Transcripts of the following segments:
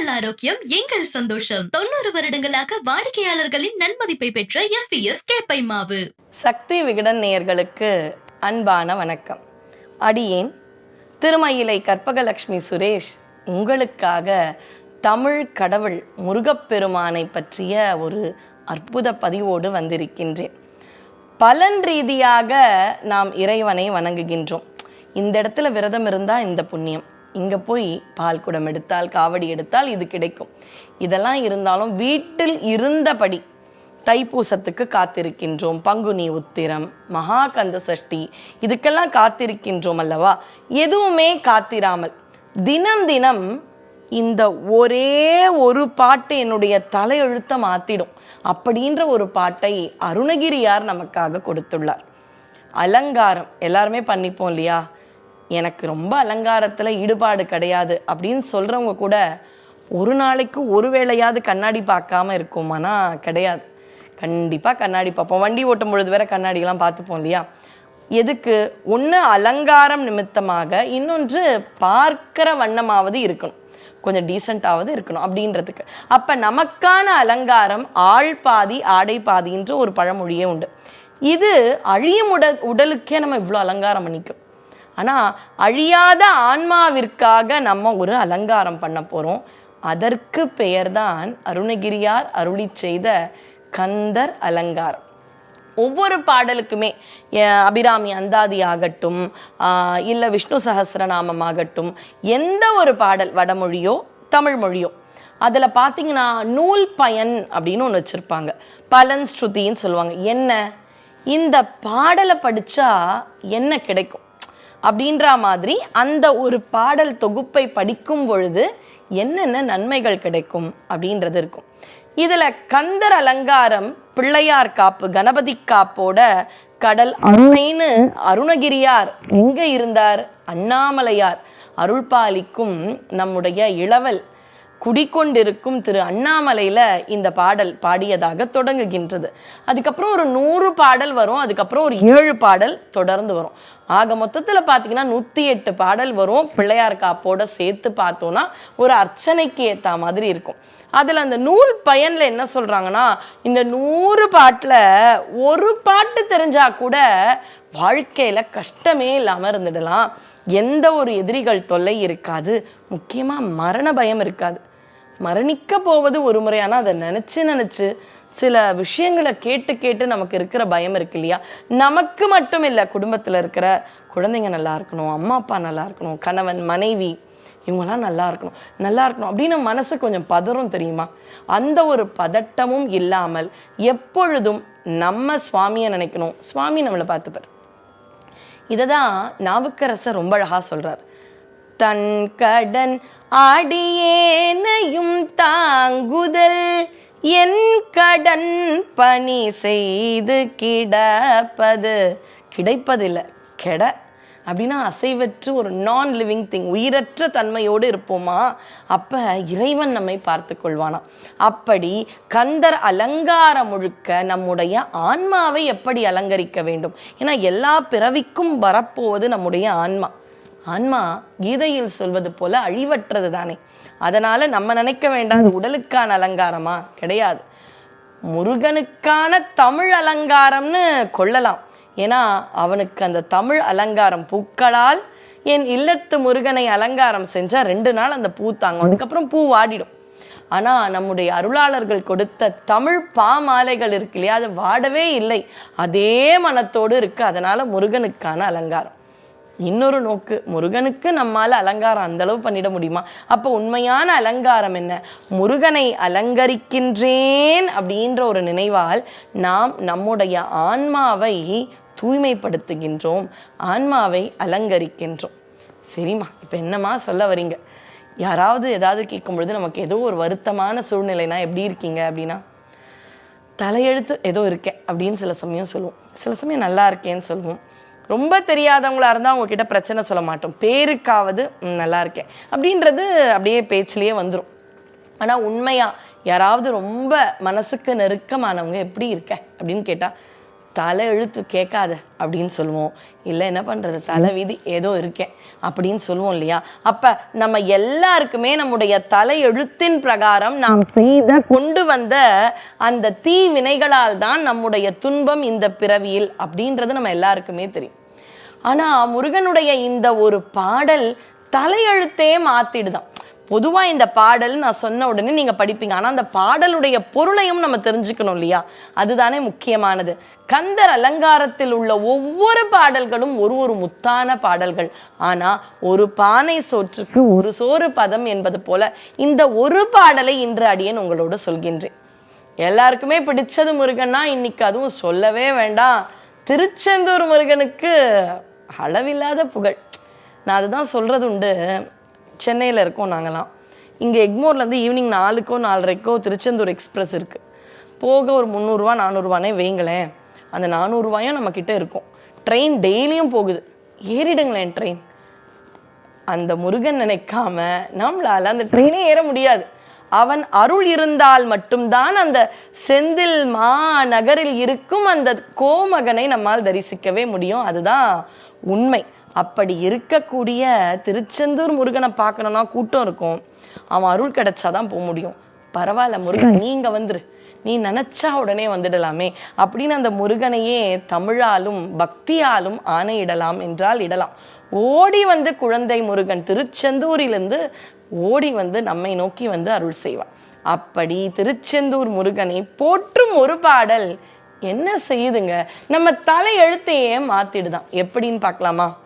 உங்கள் ஆரோக்கியம் எங்கள் சந்தோஷம். தொண்ணூறு வருடங்களாக வாடிக்கையாளர்களின் நன்மதிப்பை பெற்ற எஸ் எஸ் கேப்பை மாவு சக்தி விகடன் நேயர்களுக்கு அன்பான வணக்கம். அடியேன் திருமயிலை கற்பகலட்சுமி சுரேஷ் உங்களுக்காக தமிழ் கடவுள் முருகப்பெருமானை பற்றிய ஒரு அற்புத பதிவோடு வந்திருக்கின்றேன். பலன் ரீதியாக நாம் இறைவனை வணங்குகின்றோம். இந்த இடத்துல விரதம் இருந்தால் இந்த புண்ணியம். இங்கே போய் பால் குடம் எடுத்தால் காவடி எடுத்தால் இது கிடைக்கும். இதெல்லாம் இருந்தாலும் வீட்டில் இருந்தபடி தைப்பூசத்துக்கு காத்திருக்கின்றோம். பங்குனி உத்திரம் மகாகந்த சஷ்டி இதுக்கெல்லாம் காத்திருக்கின்றோம் அல்லவா? எதுவுமே காத்திராமல் தினம் தினம் இந்த ஒரே ஒரு பாட்டு என்னுடைய தலையெழுத்த மாத்திடும் அப்படின்ற ஒரு பாட்டை அருணகிரியார் நமக்காக கொடுத்துள்ளார். அலங்காரம் எல்லாருமே பண்ணிப்போம் இல்லையா? எனக்கு ரொம்ப அலங்காரத்தில் ஈடுபாடு கிடையாது அப்படின்னு சொல்கிறவங்க கூட ஒரு நாளைக்கு ஒரு வேளையாவது கண்ணாடி பார்க்காம இருக்குமானா கிடையாது. கண்டிப்பாக கண்ணாடி பார்ப்போம். வண்டி ஓட்டும் பொழுது வேற கண்ணாடிலாம் பார்த்துப்போம் இல்லையா? எதுக்கு? ஒன்று அலங்காரம் நிமித்தமாக இன்னொன்று பார்க்கிற வண்ணமாவது இருக்கணும். கொஞ்சம் டீசெண்டாவது இருக்கணும் அப்படின்றதுக்கு. அப்போ நமக்கான அலங்காரம் ஆள் பாதி ஆடை பாதின்ற ஒரு பழமொழியே உண்டு. இது அழியும் உடல் உடலுக்கே நம்ம இவ்வளோ அலங்காரம் பண்ணிக்கிறோம். ஆனால் அழியாத ஆன்மாவிற்காக நம்ம ஒரு அலங்காரம் பண்ண போகிறோம் அதற்கு பெயர்தான் அருணகிரியார் அருளி செய்த கந்தர் அலங்காரம். ஒவ்வொரு பாடலுக்குமே அபிராமி அந்தாதி ஆகட்டும் இல்லை விஷ்ணு சஹஸ்ரநாமம் ஆகட்டும் எந்த ஒரு பாடல் வடமொழியோ தமிழ் மொழியோ அதில் பார்த்தீங்கன்னா நூல் பயன் அப்படின்னு ஒன்று வச்சுருப்பாங்க. பலன் ஸ்ருதின்னு சொல்லுவாங்க. என்ன? இந்த பாடலை படித்தா என்ன கிடைக்கும்? அப்படின்ற மாதிரி அந்த ஒரு பாடல் தொகுப்பை படிக்கும் பொழுது என்னென்ன நன்மைகள் கிடைக்கும் அப்படின்றது இருக்கும். இதுல கந்தர் அலங்காரம் பிள்ளையார் காப்பு கணபதி காப்போட கடல் அருணைன்னு அருணகிரியார் எங்கே இருந்தார்? அண்ணாமலையார். அருள்பாலிக்கும் நம்முடைய இளவல். குடிக்கொண்டிருக்கும் திரு அண்ணாமலையில் இந்த பாடல் பாடியதாக தொடங்குகின்றது. அதுக்கப்புறம் ஒரு நூறு பாடல் வரும் அதுக்கப்புறம் ஒரு ஏழு பாடல் தொடர்ந்து வரும். ஆக மொத்தத்தில் பார்த்தீங்கன்னா நூற்றி எட்டு பாடல் வரும். பிள்ளையார் காப்போட சேர்த்து பார்த்தோன்னா ஒரு அர்ச்சனைக்கு ஏற்ற மாதிரி இருக்கும். அதில் அந்த நூல் பயனில் என்ன சொல்கிறாங்கன்னா இந்த நூறு பாட்டில் ஒரு பாட்டு தெரிஞ்சா கூட வாழ்க்கையில் கஷ்டமே இல்லாமல் இருந்துடலாம். எந்த ஒரு எதிரிகள் தொல்லை இருக்காது. முக்கியமாக மரண பயம் இருக்காது. மரணிக்க போவது ஒரு முறை ஆனால் அதை நினச்சி நினச்சி சில விஷயங்களை கேட்டு கேட்டு நமக்கு இருக்கிற பயம் இருக்கு இல்லையா? நமக்கு மட்டும் இல்லை குடும்பத்தில் இருக்கிற குழந்தைங்க நல்லா இருக்கணும் அம்மா அப்பா நல்லா இருக்கணும் கணவன் மனைவி இவங்கெல்லாம் நல்லா இருக்கணும் நல்லா இருக்கணும் அப்படின்னு மனசு கொஞ்சம் பதறும் தெரியுமா? அந்த ஒரு பதட்டமும் இல்லாமல் எப்பொழுதும் நம்ம சுவாமியை நினைக்கணும். சுவாமி நம்மளை பார்த்துப்பார். இதை தான் நாவுக்கரசர் ரொம்ப அழகாக சொல்கிறார் தன் கடன் ஆடியேனையும் தாங்குதல். என் கடன் பணி செய்து கிடப்பது. கிடைப்பதில்லை கெட. அப்படின்னா அசைவற்று ஒரு நான் லிவிங் திங் உயிரற்ற தன்மையோடு இருப்போமா? அப்போ இறைவன் நம்மை பார்த்து கொள்வானாம். அப்படி கந்தர் அலங்காரம் முழுக்க நம்முடைய ஆன்மாவை எப்படி அலங்கரிக்க வேண்டும்? ஏன்னா எல்லா பிறவிக்கும் வரப்போவது நம்முடைய ஆன்மா. ஆன்மா கீதையில் சொல்வது போல அழிவற்றது தானே. அதனால நம்ம நினைக்க வேண்டாம் உடலுக்கான அலங்காரமா? கிடையாது. முருகனுக்கான தமிழ் அலங்காரம்னு கொள்ளலாம். ஏன்னா அவனுக்கு அந்த தமிழ் அலங்காரம் பூக்களால் என் இல்லத்து முருகனை அலங்காரம் செஞ்சா ரெண்டு நாள் அந்த பூ தாங்கும். அதுக்கப்புறம் பூ வாடிடும். ஆனா நம்முடைய அருளாளர்கள் கொடுத்த தமிழ் பாமாலைகள் இருக்கு இல்லையா அது வாடவே இல்லை. அதே மனத்தோடு இருக்கு. அதனால முருகனுக்கான அலங்காரம். இன்னொரு நோக்கு முருகனுக்கு நம்மால் அலங்காரம் அந்த அளவு பண்ணிட முடியுமா? அப்போ உண்மையான அலங்காரம் என்ன? முருகனை அலங்கரிக்கின்றேன் அப்படின்ற ஒரு நினைவால் நாம் நம்முடைய ஆன்மாவை தூய்மைப்படுத்துகின்றோம் ஆன்மாவை அலங்கரிக்கின்றோம். சரிம்மா இப்போ என்னம்மா சொல்ல வரீங்க? யாராவது ஏதாவது கேட்கும் பொழுது நமக்கு ஏதோ ஒரு வருத்தமான சூழ்நிலைனா எப்படி இருக்கீங்க அப்படின்னா தலையெழுத்து ஏதோ இருக்கேன் அப்படின்னு சில சமயம் சொல்லுவோம். சில சமயம் நல்லா இருக்கேன்னு சொல்லுவோம். ரொம்ப தெரியாதவங்களாக இருந்தால் அவங்க கிட்ட பிரச்சனை சொல்ல மாட்டோம். பேருக்காவது நல்லா இருக்கேன். அப்படின்றது அப்படியே பேச்சிலேயே வந்துடும் ஆனால் உண்மையாக யாராவது ரொம்ப மனசுக்கு நெருக்கமானவங்க எப்படி இருக்க? அப்படின்னு கேட்டால் தலை எழுத்து கேட்காத அப்படின்னு சொல்லுவோம். இல்லை என்ன பண்ணுறது தலை விதி ஏதோ இருக்கேன் அப்படின்னு சொல்லுவோம் இல்லையா? அப்போ நம்ம எல்லாருக்குமே நம்முடைய தலை எழுத்தின் பிரகாரம் நாம் செய்த கொண்டு வந்த அந்த தீ வினைகளால் தான் நம்முடைய துன்பம் இந்த பிறவியில் அப்படின்றது நம்ம எல்லாருக்குமே தெரியும். ஆனால் முருகனுடைய இந்த ஒரு பாடல் தலையெழுத்தே மாத்திடுதான். பொதுவாக இந்த பாடல் நான் சொன்ன உடனே நீங்கள் படிப்பீங்க. ஆனால் அந்த பாடலுடைய பொருளையும் நம்ம தெரிஞ்சுக்கணும் இல்லையா? அதுதானே முக்கியமானது. கந்தர் அலங்காரத்தில் உள்ள ஒவ்வொரு பாடல்களும் ஒரு ஒரு முத்தான பாடல்கள். ஆனால் ஒரு பானை சோற்றுக்கு ஒரு சோறு பதம் என்பது போல இந்த ஒரு பாடலை இன்று அடியேன் உங்களோடு சொல்கின்றேன். எல்லாருக்குமே பிடிச்சது முருகன்னா இன்னைக்கு அதுவும் சொல்லவே வேண்டாம். திருச்செந்தூர் முருகனுக்கு அளவில்லாத புகழ். நான் அதுதான் சொல்கிறது உண்டு. சென்னையில் இருக்கோம் நாங்களாம் இங்கே எக்மோர்லேருந்து ஈவினிங் நாலுக்கோ நாலரைக்கோ திருச்செந்தூர் எக்ஸ்பிரஸ் இருக்குது போக ஒரு முந்நூறுரூவா நானூறுரூவானே வைங்களேன். அந்த நானூறுரூவாயும் நம்மக்கிட்ட இருக்கும். ட்ரெயின் டெய்லியும் போகுது. ஏறிடுங்களேன் ட்ரெயின் அந்த முருகன் நினைக்காம நம்மளால் அந்த ட்ரெயினே ஏற முடியாது. அவன் அருள் இருந்தால் மட்டும்தான் அந்த செந்தில் மா நகரில் இருக்கும் அந்த கோமகனை நம்மால் தரிசிக்கவே முடியும். அதுதான் உண்மை. அப்படி இருக்கக்கூடிய திருச்செந்தூர் முருகனை பார்க்கணும்னா கூட்டம் இருக்கும். அவன் அருள் கிடைச்சாதான் போக முடியும். பரவாயில்ல முருகன் நீங்க வந்துரு. நீ நினைச்சா உடனே வந்துடலாமே அப்படின்னு அந்த முருகனையே தமிழாலும் பக்தியாலும் ஆணையிடலாம் என்றால் இடலாம். ஓடி வந்து குழந்தை முருகன் திருச்செந்தூரிலிருந்து ஓடி வந்து நம்மை நோக்கி வந்து அருள் செய்வான் அப்படி திருச்செந்தூர் முருகனை போற்றும் ஒரு பாடல் என்ன செய்யுதுங்க? நம்ம தலை எழுத்தையே மாத்திடுதான். எப்படின்னு பார்க்கலாமா?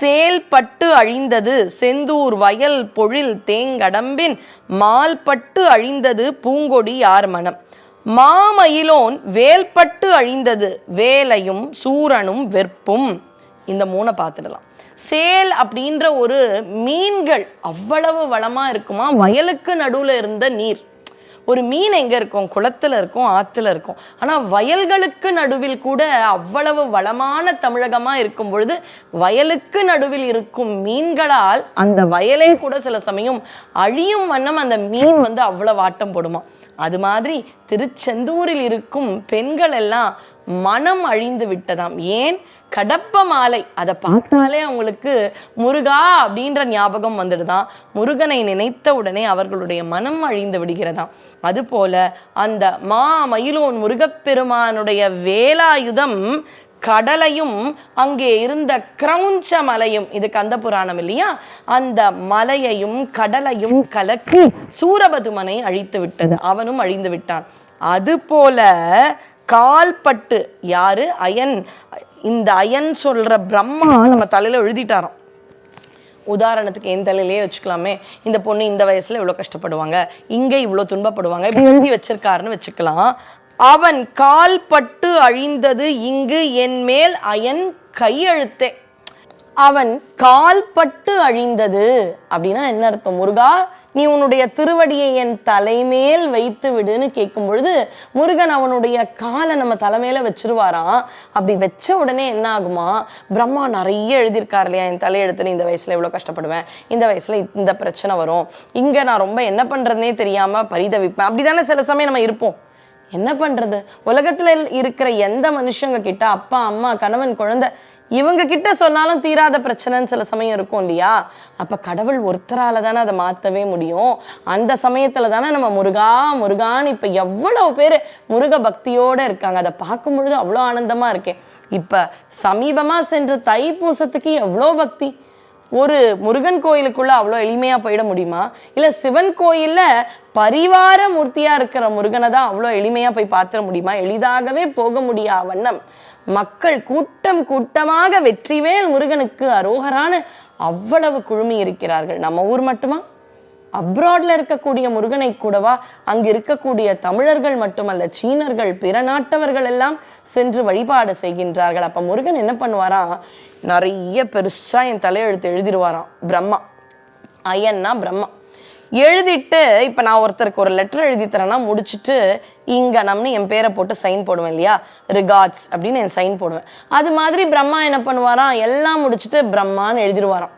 சேல்பட்டு அழிந்தது செந்தூர் வயல் பொழில் தேங்கடம்பின் மால்பட்டு அழிந்தது பூங்கொடி யார் மனம்? மாமயிலோன் வேல்பட்டு அழிந்தது வேலையும் சூரனும் வெற்பும். இந்த மூணை பார்த்துடலாம். சேல் அப்படின்ற ஒரு மீன்கள் அவ்வளவு வளமா இருக்குமா? வயலுக்கு நடுவுல இருந்த நீர். ஒரு மீன் எங்க இருக்கும்? குளத்துல இருக்கும் ஆத்துல இருக்கும். ஆனா வயல்களுக்கு நடுவில் கூட அவ்வளவு வளமான தமிழகமா இருக்கும் பொழுது வயலுக்கு நடுவில் இருக்கும் மீன்களால் அந்த வயலே கூட சில சமயம் அழியும் வண்ணம் அந்த மீன் வந்து அவ்வளவு ஆட்டம் போடுமா? அது மாதிரி திருச்செந்தூரில் இருக்கும் பெண்கள் எல்லாம் மனம் அழிந்து விட்டதாம். ஏன்? கடப்ப மாலை. அதை பார்த்தாலே அவங்களுக்கு முருகா அப்படின்ற ஞாபகம் வந்துடுதான். முருகனை நினைத்த உடனே அவர்களுடைய மனம் அழிந்து விடுகிறதாம். அதுபோல அந்த மா மயிலோன் முருகப்பெருமானுடைய வேலாயுதம் கடலையும் அங்கே இருந்த கிரௌஞ்ச மலையும் இது கந்த புராணம் இல்லையா? அந்த மலையையும் கடலையும் கலக்கி சூரபதுமனை அழித்து விட்டது. அவனும் அழிந்து விட்டான். அதுபோல கால்பட்டு யாரு? அயன் இந்த அயன் சொல்ற பிரம்மா நம்ம தலையில எழுதிட்டாராம். உதாரணத்துக்கு என் தலையிலே வச்சுக்கலாமே. இந்த பொண்ணு இந்த வயசுல இவ்வளோ கஷ்டப்படுவாங்க. இங்க இவ்வளோ துன்பப்படுவாங்க. இப்படி எழுதி வச்சிருக்காருன்னு வச்சுக்கலாம். அவன் கால்பட்டு அழிந்தது இங்கு என் மேல் அயன் கையெழுத்தே. அவன் கால்பட்டு அழிந்தது அப்படின்னா என்ன அர்த்தம்? முருகா நீ உன்னுடைய திருவடியை என் தலைமேல் வைத்து விடுன்னு கேட்கும் பொழுது முருகன் அவனுடைய காலை நம்ம தலைமையில வச்சிருவாராம். அப்படி வச்ச உடனே என்ன ஆகுமா பிரம்மா நிறைய எழுதியிருக்கார் இல்லையா? என் தலையெடுத்து இந்த வயசுல இவ்வளோ கஷ்டப்படுவேன் இந்த வயசுல இந்த பிரச்சனை வரும். இங்க நான் ரொம்ப என்ன பண்றதுனே தெரியாம பரிதவிப்பேன். அப்படிதானே சில சமயம் நம்ம இருப்போம். என்ன பண்றது? உலகத்துல இருக்கிற எந்த மனுஷங்க கிட்ட அப்பா அம்மா கணவன் குழந்தை இவங்க கிட்ட சொன்னாலும் தீராத பிரச்சனைன்னு சில சமயம் இருக்கும் இல்லையா? அப்ப கடவுள் ஒருத்தரால தானே அதை மாத்தவே முடியும். அந்த சமயத்துல தானே நம்ம முருகா முருகான்னு இப்ப எவ்வளவு பேர் முருக பக்தியோட இருக்காங்க. அதை பார்க்கும் பொழுது அவ்வளோ ஆனந்தமா இருக்கேன் இப்ப சமீபமா சென்ற தைப்பூசத்துக்கு எவ்வளோ பக்தி? ஒரு முருகன் கோயிலுக்குள்ள அவ்வளோ எளிமையா போயிட முடியுமா? இல்ல சிவன் கோயில்ல பரிவார மூர்த்தியா இருக்கிற முருகனை தான் அவ்வளோ எளிமையா போய் பார்த்துட முடியுமா? எளிதாகவே போக முடியா வண்ணம்? மக்கள் கூட்டம் கூட்டமாக வெற்றிவேல் முருகனுக்கு அரோகரான அவ்வளவு குழுமி இருக்கிறார்கள். நம்ம ஊர் மட்டுமா? அப்ராட்ல இருக்கக்கூடிய முருகனை கூடவா? அங்கு இருக்கக்கூடிய தமிழர்கள் மட்டுமல்ல சீனர்கள் பிற நாட்டவர்கள் எல்லாம் சென்று வழிபாடு செய்கின்றார்கள். அப்ப முருகன் என்ன பண்ணுவாராம் நிறைய பெருசா என் தலையெழுத்து எழுதிடுவாராம். பிரம்மா. ஐயன்னா பிரம்மா. எழுதிட்டு இப்போ நான் ஒருத்தருக்கு ஒரு லெட்டர் எழுதி தரேன்னா முடிச்சுட்டு இங்கனம்னு என் பேரை போட்டு சைன் போடுவேன் இல்லையா? ரிகார்ட்ஸ் அப்படின்னு என் சைன் போடுவேன். அது மாதிரி பிரம்மா என்ன பண்ணுவாராம் எல்லாம் முடிச்சுட்டு பிரம்மான்னு எழுதிடுவாராம்.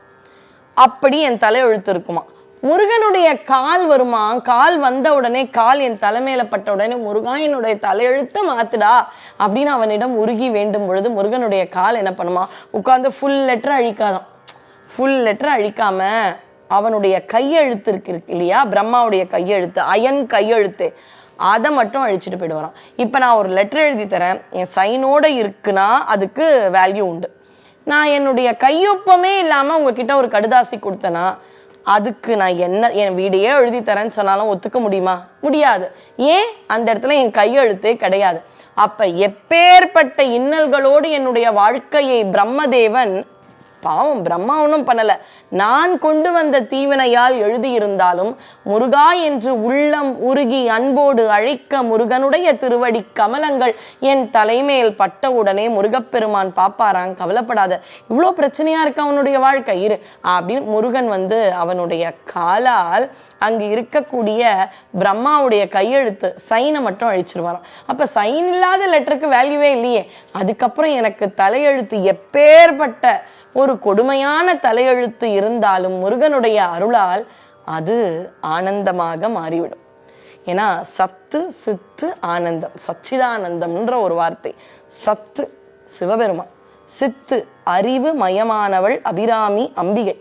அப்படி என் தலையெழுத்து இருக்குமா முருகனுடைய கால் வருமா? கால் வந்த உடனே கால் என் தலைமையில பட்ட உடனே முருகா என்னுடைய தலையெழுத்த மாத்துடா அப்படின்னு அவனிடம் உருகி வேண்டும் பொழுது முருகனுடைய கால் என்ன பண்ணுமா? உட்காந்து ஃபுல் லெட்டர் அழிக்காதான் ஃபுல் லெட்டர் அழிக்காம அவனுடைய கையெழுத்து இருக்கு இல்லையா? பிரம்மாவுடைய கையெழுத்து அயன் கையெழுத்து. அதை மட்டும் அழிச்சிட்டு போயிட்டு வரான் இப்போ நான் ஒரு லெட்டர் எழுதி தரேன். என் சைனோடு இருக்குன்னா அதுக்கு வேல்யூ உண்டு. நான் என்னுடைய கையொப்பமே இல்லாமல் உங்ககிட்ட ஒரு கடுதாசி கொடுத்தேன்னா அதுக்கு நான் என்ன என் வீடையே எழுதி தரேன்னு சொன்னாலும் ஒத்துக்க முடியுமா? முடியாது. ஏன்? அந்த இடத்துல என் கையெழுத்தே கிடையாது. அப்போ எப்பேற்பட்ட இன்னல்களோடு என்னுடைய வாழ்க்கையை பிரம்மதேவன் பாவம் பிரம்மா ஒன்றும் பண்ணல. நான் கொண்டு வந்த தீவினையால் எழுதியிருந்தாலும் முருகா என்று உள்ளம் உருகி அன்போடு அழைக்க முருகனுடைய திருவடி கமலங்கள் என் தலைமேல் பட்டவுடனே முருகப்பெருமான் பாப்பாரான் கவலைப்படாத. இவ்வளோ பிரச்சனையா இருக்கு அவனுடைய வாழ்க்கை. இரு. அப்படின்னு முருகன் வந்து அவனுடைய காலால் அங்கு இருக்கக்கூடிய பிரம்மாவுடைய கையெழுத்து சைனை மட்டும் அழிச்சிருவாராம். அப்ப சைன் இல்லாத லெட்டருக்கு வேல்யூவே இல்லையே. அதுக்கப்புறம் எனக்கு தலையெழுத்து எப்பேற்பட்ட ஒரு கொடுமையான தலையெழுத்து இருந்தாலும் முருகனுடைய அருளால் அது ஆனந்தமாக மாறிவிடும். ஏன்னா சத்து சித்து ஆனந்தம் சச்சிதானந்தம்ன்ற ஒரு வார்த்தை. சத்து சிவபெருமான். சித்து அறிவு மயமானவள் அபிராமி அம்பிகை.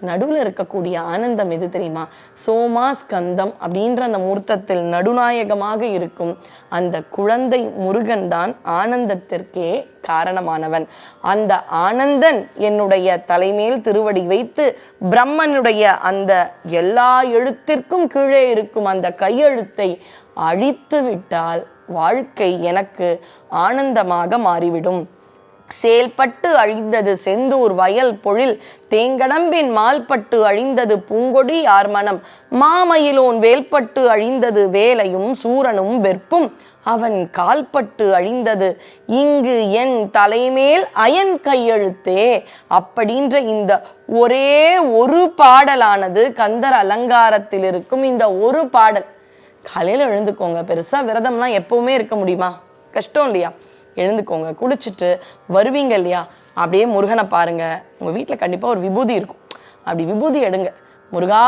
நடுவில் இருக்கக்கூடிய ஆனந்தம் எது தெரியுமா? சோமா ஸ்கந்தம் அப்படின்ற அந்த மூர்த்தத்தில் நடுநாயகமாக இருக்கும் அந்த குழந்தை முருகன் தான் ஆனந்தத்திற்கே காரணமானவன். அந்த ஆனந்தன் என்னுடைய தலைமேல் திருவடி வைத்து பிரம்மனுடைய அந்த எல்லா எழுத்திற்கும் கீழே இருக்கும் அந்த கையெழுத்தை அழித்து விட்டால் வாழ்க்கை எனக்கு ஆனந்தமாக மாறிவிடும். செயல்பட்டு அழிந்தது செந்தூர் வயல் பொழில் தேங்கடம்பின் மால்பட்டு அழிந்தது பூங்கொடி ஆர்மணம் மாமயிலோன் வேல்பட்டு அழிந்தது வேலையும் சூரனும் வெற்பும் அவன் கால்பட்டு அழிந்தது. இங்கு என் தலைமேல் அயன் கையெழுத்தே. அப்படின்ற இந்த ஒரே ஒரு பாடலானது கந்தர் அலங்காரத்தில் இருக்கும் இந்த ஒரு பாடல். காலையில் எழுந்துக்கோங்க. பெருசா விரதம்லாம் எப்பவுமே இருக்க முடியுமா? கஷ்டம் இல்லையா? எழுந்துக்கோங்க குளிச்சுட்டு வருவீங்க இல்லையா? அப்படியே முருகனை பாருங்க. உங்க வீட்டில் கண்டிப்பாக ஒரு விபூதி இருக்கும். அப்படி விபூதி எடுங்க. முருகா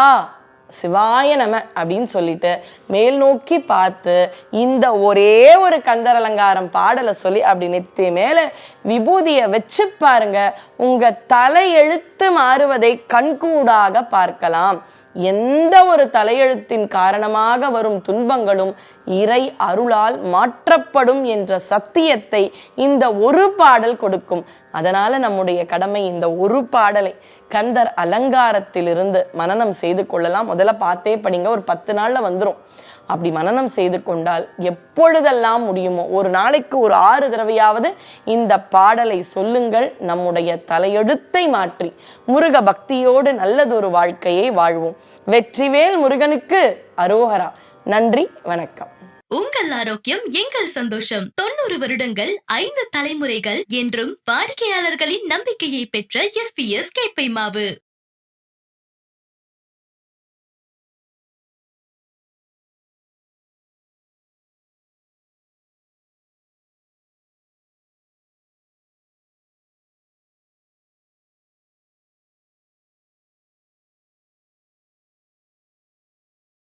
சிவாய நம அப்படின்னு சொல்லிட்டு மேல் நோக்கி பார்த்து இந்த ஒரே ஒரு கந்தர் அலங்காரம் பாடலை சொல்லி அப்படி நெத்தி மேலே விபூதியை வச்சு பாருங்க. உங்க தலையெழுத்து மாறுவதை கண்கூடாக பார்க்கலாம். எந்த ஒரு தலையெழுத்தின் காரணமாக வரும் துன்பங்களும் இறை அருளால் மாற்றப்படும் என்ற சத்தியத்தை இந்த ஒரு பாடல் கொடுக்கும். அதனால நம்முடைய கடமை இந்த ஒரு பாடலை கந்தர் அலங்காரத்திலிருந்து மனநம் செய்து கொள்ளலாம். முதல்ல பார்த்தே படிங்க. ஒரு பத்து நாள்ல வந்துரும். அப்படி மனநம் செய்து கொண்டால் எப்பொழுதெல்லாம் முடியுமோ ஒரு நாளைக்கு ஒரு ஆறு தடவையாவது இந்த பாடலை சொல்லுங்கள் நம்முடைய தலையெழுத்தை மாற்றி முருக பக்தியோடு நல்லதொரு வாழ்க்கையை வாழ்வோம். வெற்றிவேல் முருகனுக்கு அரோகரா. நன்றி வணக்கம். உங்கள் ஆரோக்கியம் எங்கள் சந்தோஷம். தொண்ணூறு வருடங்கள் ஐந்து தலைமுறைகள் என்றும் வாடிக்கையாளர்களின் நம்பிக்கையை பெற்ற எஸ்பிஎஸ் கேப்பை மாவு.